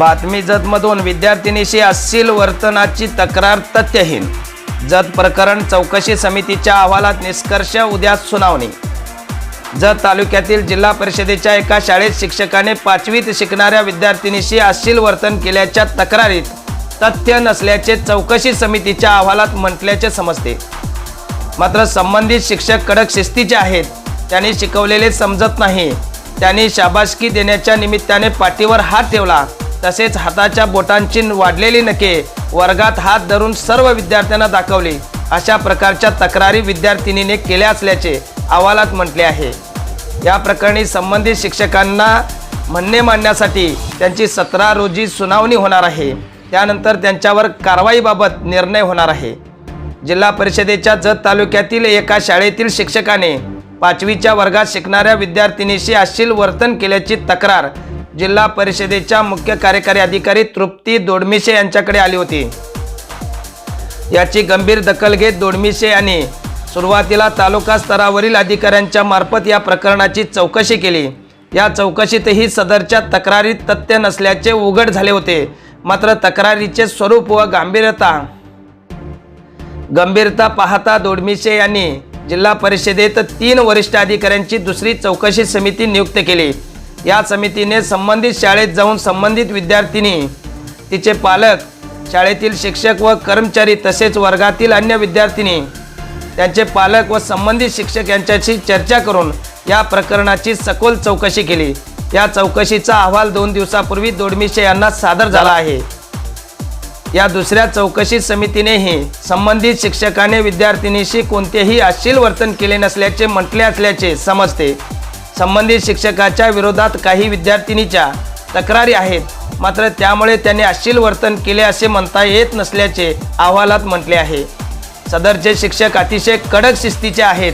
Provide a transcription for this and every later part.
बातमी जतमधून विद्यार्थिनीशी अश्लील वर्तनाची तक्रार तथ्यहीन. जत प्रकरण चौकशी समितीच्या अहवालात निष्कर्ष उद्या सुनावणी. जत तालुक्यातील जिल्हा परिषदेच्या एका शाळेत शिक्षकाने पाचवीत शिकणाऱ्या विद्यार्थिनीशी अश्लील वर्तन केल्याच्या तक्रारीत तथ्य नसल्याचे चौकशी समितीच्या अहवालात म्हटल्याचे समजते. मात्र संबंधित शिक्षक कडक शिस्तीचे आहेत त्यांनी शिकवलेले समजत नाही. त्यांनी शाबासकी देण्याच्या निमित्ताने पाठीवर हात ठेवला. तसेच हाताच्या बोटांची वाढलेली नखे वर्गात हात धरून सर्व विद्यार्थ्यांना दाखवली. अशा प्रकारच्या तक्रारी विद्यार्थिनीने केल्या असल्याचे अहवालात म्हटले आहे. या प्रकरणी संबंधित शिक्षकांना म्हणणे मांडण्यासाठी त्यांची सतरा रोजी सुनावणी होणार आहे. त्यानंतर त्यांच्यावर कारवाईबाबत निर्णय होणार आहे. जिल्हा परिषदेच्या जत तालुक्यातील एका शाळेतील शिक्षकाने पाचवीच्या वर्गात शिकणाऱ्या विद्यार्थिनीशी अश्लील वर्तन केल्याची तक्रार जिल्हा परिषदेच्या मुख्य कार्यकारी अधिकारी तृप्ती दोडमिशे यांच्याकडे आली होती. याची गंभीर दखल घेत दोडमिशे यांनी सुरुवातीला तालुका स्तरावरील अधिकाऱ्यांच्या मार्फत या प्रकरणाची चौकशी केली. या चौकशीतही सदरच्या तक्रारीत तथ्य नसल्याचे उघड झाले होते. मात्र तक्रारीचे स्वरूप व गांभीर्यता गंभीरता पाहता दोडमिशे यांनी जिल्हा परिषदेत तीन वरिष्ठ अधिकाऱ्यांची दुसरी चौकशी समिती नियुक्त केली. या समितीने संबंधित शाळेत जाऊन संबंधित विद्यार्थिनी तिचे पालक शाळेतील शिक्षक व कर्मचारी तसेच वर्गातील अन्य विद्यार्थिनी त्यांचे पालक व संबंधित शिक्षक यांच्याशी चर्चा करून या प्रकरणाची सखोल चौकशी केली. या चौकशीचा अहवाल दोन दिवसापूर्वी दोडमिशे यांना सादर झाला आहे. या दुसऱ्या चौकशी समितीनेही संबंधित शिक्षकाने विद्यार्थिनीशी कोणतेही अश्लील वर्तन केले नसल्याचे म्हटले असल्याचे समजते. संबंधित शिक्षकाच्या विरोधात काही विद्यार्थिनीच्या तक्रारी आहेत. मात्र त्यामुळे त्यांनी अश्लील वर्तन केले असे म्हणता येत नसल्याचे अहवालात म्हटले आहे. सदरचे शिक्षक अतिशय कडक शिस्तीचे आहेत.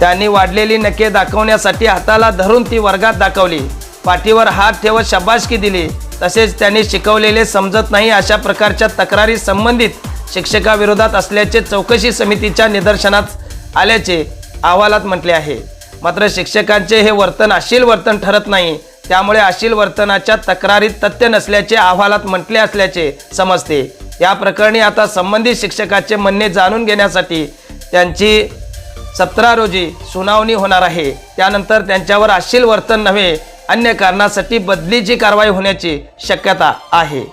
त्यांनी वाढलेली नके दाखवण्यासाठी हाताला धरून ती वर्गात दाखवली. पाठीवर हात ठेवत शबासकी दिली. तसेच त्यांनी शिकवलेले समजत नाही अशा प्रकारच्या तक्रारी संबंधित शिक्षकाविरोधात असल्याचे चौकशी समितीच्या निदर्शनात आल्याचे अहवालात म्हटले आहे. मात्र शिक्षकांचे हे वर्तन अशील वर्तन ठरत नाही. त्यामुळे अशील वर्तनाच्या तक्रारीत तथ्य नसल्याचे अहवालात म्हटले असल्याचे समजते. या प्रकरणी आता संबंधित शिक्षकाचे म्हणणे जाणून घेण्यासाठी त्यांची सतरा रोजी सुनावणी होणार आहे. त्यानंतर त्यांच्यावर अशील वर्तन नव्हे अन्य कारणासाठी बदलीची कारवाई होण्याची शक्यता आहे.